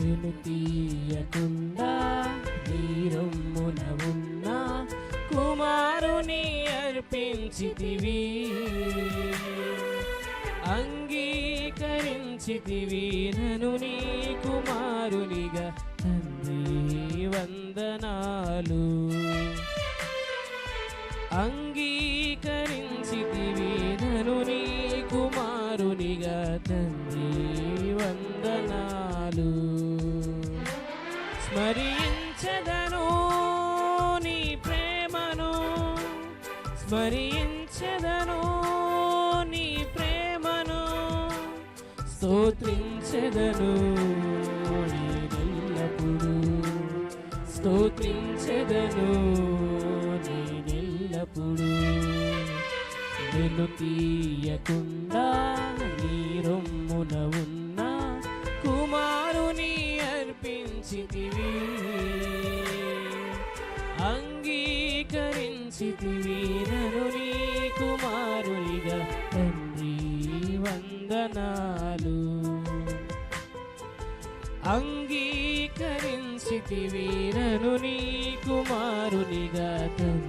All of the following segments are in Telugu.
వెను తీయకుండా నీరొమ్మున ఉన్న కుమారుని అర్పించితివి. అంగీకరించితివి నను నీ కుమారునిగా తండ్రి వందనాలు. అంగీకరించితివి నను నీ కుమారునిగా తండ్రి వందనాలు. స్మరించదను నీ ప్రేమను. స్మరించదను నీ ప్రేమను. స్తోత్రించదను నేనెల్లప్పుడు స్తోత్రించదను నేనెల్లప్పుడు వెను తీయకుండా నీరు అంగీకరించితివి అంగీకరించితివి నను నీ కుమారునిగా. తండ్రి వందనాలు. అంగీకరించితివి నను నీ కుమారునిగా. తండ్రి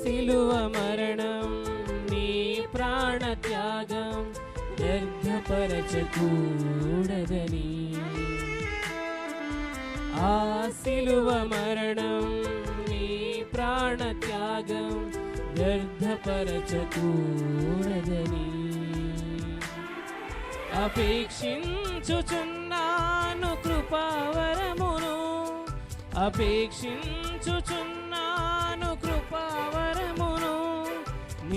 సిలువ మరణం నీ ప్రాణ త్యాగం వ్యర్థపరచకూడదని. ఆ సిలువ మరణం నీ ప్రాణ త్యాగం వ్యర్థపరచకూడదని. అపేక్షించుచున్నాను కృపావరమును అపేక్షించుచున్నాను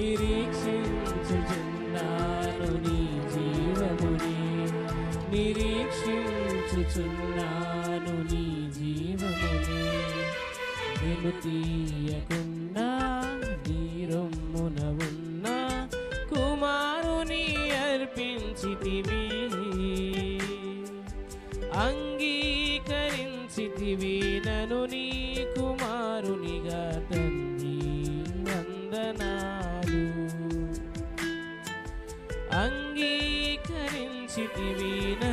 నిరీక్షించుచున్నాను నీ జీవముని. నిరీక్షించుచున్నాను నీ జీవముని. వెను తీయకుండా నీ ఉన్న కుమారుని అర్పించితివి. అంగీకరించితివి నను నీ కుమారునిగా తను అంగీకరించితివి నను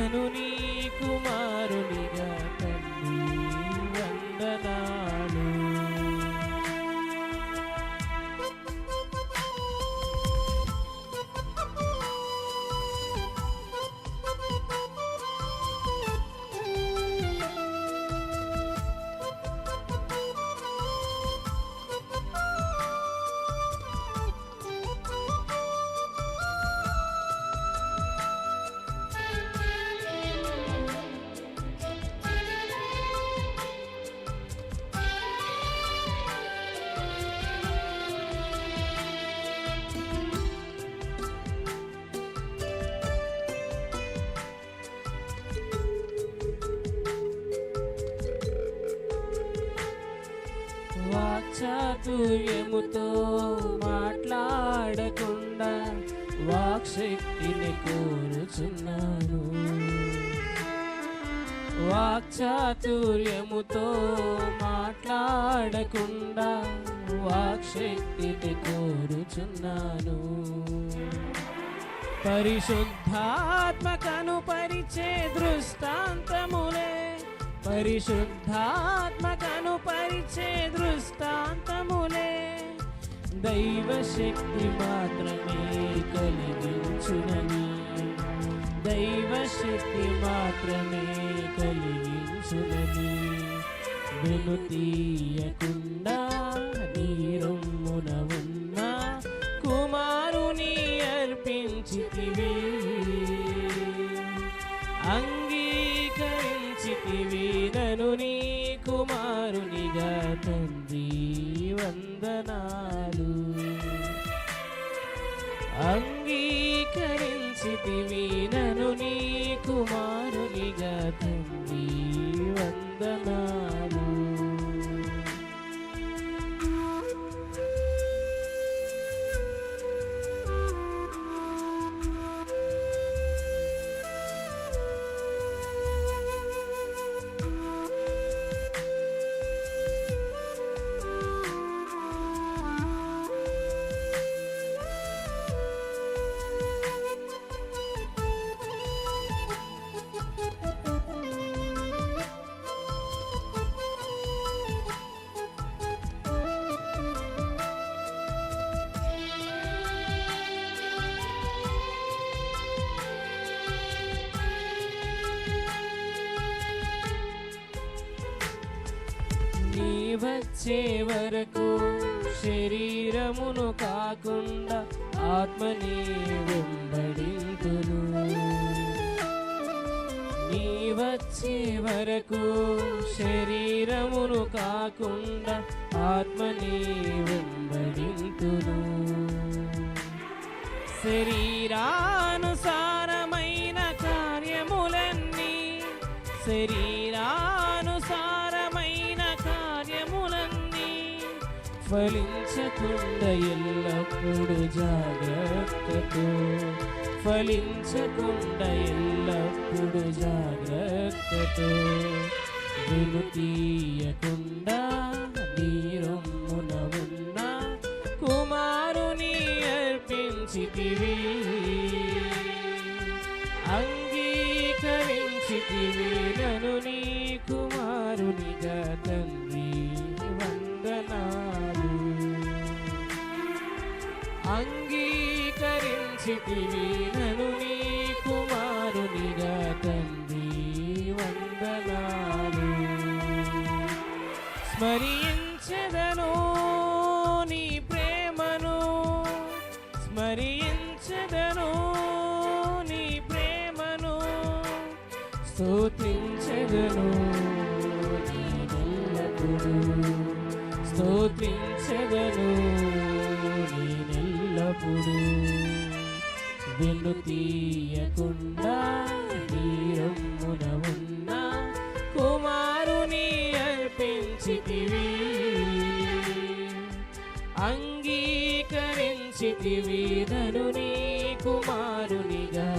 నీ కుమారునిగా చాతుర్యముతో మాట్లాడకుండా వాక్శక్తిని కోరుచున్నాను. వాక్చాతుర్యముతో మాట్లాడకుండా వాక్శక్తిని కోరుచున్నాను. పరిశుద్ధాత్మకను పరిచే దృష్టాంతములే పరిశుద్ధాత్మ పరిచే దృష్టాంతములే. దైవ శక్తి మాత్రమే కలిగించునని. దైవ శక్తి మాత్రమే కలిగించునని. వెను తీయకుండా అంగీకరించితివి నను నీ కుమారునిగా వచ్చే వరకు శరీరమును కాకుండా ఆత్మని వెంబడింతును. నీ వచ్చే వరకు శరీరమును కాకుండా ఆత్మని వెంబడింతును. శరీరానుసారమైన కార్యములన్నీ శరీరానుసారమైన ఫలించకుండ ఎల్లప్పుడు జాగ్రత్తతో. ఫలించకుండ ఎల్లప్పుడు జాగ్రత్తతో వెనుతీయకుండా నీరొమ్మున ఉన్న కుమారుని అర్పించితివి. అంగీకరించితివి నను నీ కుమారునిగా తండ్రి. అంగీకరించితివి నను నీ కుమారునిగా తండ్రి వందనాలు. స్మరించదను నీ ప్రేమను స్మరించదను నీ ప్రేమను స్తోత్రించదను స్తోత్రించదను నేనెల్లప్పుడూ వెలు తీయకుండా తీరమ్మున ఉన్న కుమారుని అర్పించితివి. అంగీకరించితివి. ధనుని కుమారుని కుమారునిగా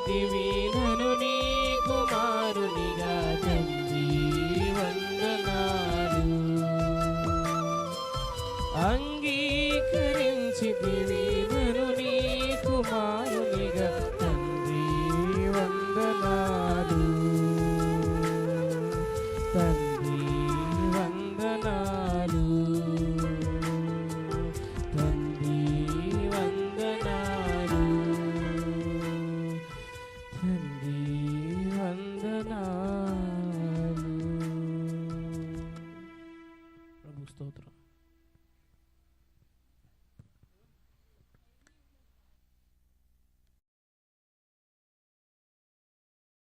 అంగీకరించితివి